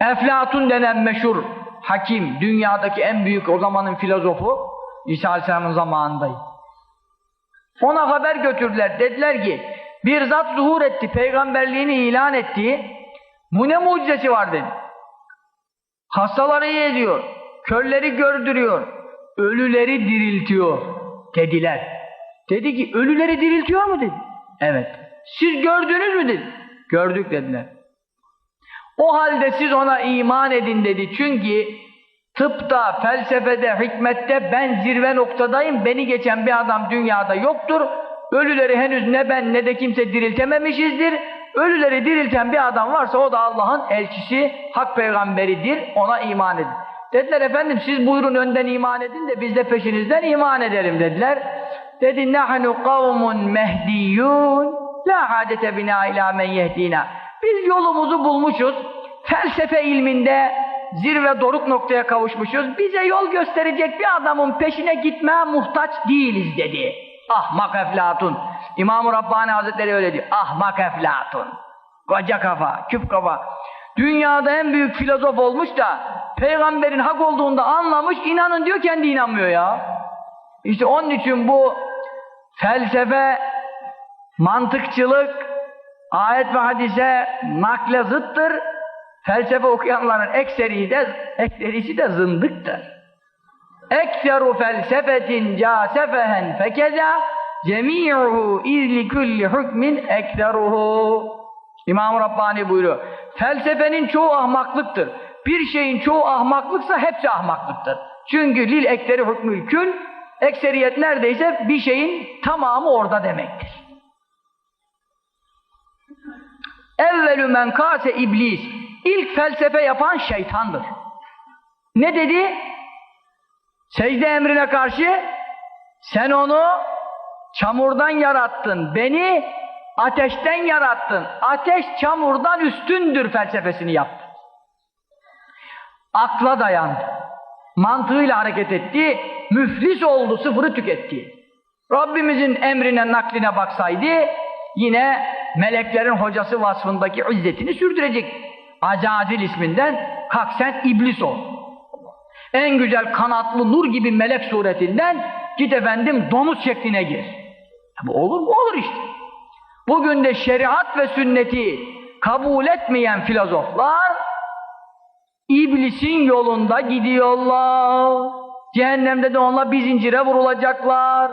Eflatun denen meşhur hakim, dünyadaki en büyük o zamanın filozofu İsa Aleyhisselam'ın zamanındayım. Ona haber götürdüler. Dediler ki bir zat zuhur etti, peygamberliğini ilan etti. Bu ne mucizesi var dedi. Hastaları iyi ediyor, körleri gördürüyor, ölüleri diriltiyor dediler. Dedi ki ölüleri diriltiyor mu dedi. Evet. Siz gördünüz mü dedi. Gördük dediler. O halde siz ona iman edin dedi. Çünkü tıpta, felsefede, hikmette ben zirve noktadayım. Beni geçen bir adam dünyada yoktur. Ölüleri henüz ne ben ne de kimse diriltememişizdir. Ölüleri dirilten bir adam varsa o da Allah'ın elçisi, hak peygamberidir. Ona iman edin. Dediler efendim siz buyurun önden iman edin de biz de peşinizden iman edelim dediler. Dedi nahnu kavmun mehdiyyun la hadete bina ila men yehdina. Biz yolumuzu bulmuşuz. Felsefe ilminde zirve doruk noktaya kavuşmuşuz. Bize yol gösterecek bir adamın peşine gitmeye muhtaç değiliz dedi. Ahmak Eflatun. İmam-ı Rabbani Hazretleri öyle diyor. Ahmak Eflatun. Koca kafa, küp kafa. Dünyada en büyük filozof olmuş da peygamberin hak olduğunda anlamış, inanın diyor kendi inanmıyor ya. İşte onun için bu felsefe, mantıkçılık, ayet ve hadise nakle zıttır. Felsefe okuyanların ekseri de, ekserisi de zındıktır. Ekseru felsefetin casefehen fekeza cemi'uhu izli kulli hükmin ekseruhu. İmam-ı Rabbani buyuruyor. Felsefenin çoğu ahmaklıktır. Bir şeyin çoğu ahmaklıksa hepsi ahmaklıktır. Çünkü lil ekseri hükmül kül ekseriyet neredeyse bir şeyin tamamı orada demektir. Evvelü men kase iblis. İlk felsefe yapan şeytandır. Ne dedi? Secde emrine karşı sen onu çamurdan yarattın. Beni ateşten yarattın. Ateş çamurdan üstündür felsefesini yaptı. Akla dayandı. Mantığıyla hareket etti. Müflis oldu, sıfırı tüketti. Rabbimizin emrine, nakline baksaydı yine meleklerin hocası vasfındaki izzetini sürdürecek. Acazil isminden kalk sen iblis ol. En güzel kanatlı nur gibi melek suretinden git efendim domuz şekline gir. Bu olur mu? Olur işte. Bugün de şeriat ve sünneti kabul etmeyen filozoflar iblisin yolunda gidiyorlar. Cehennemde de onunla bir zincire vurulacaklar.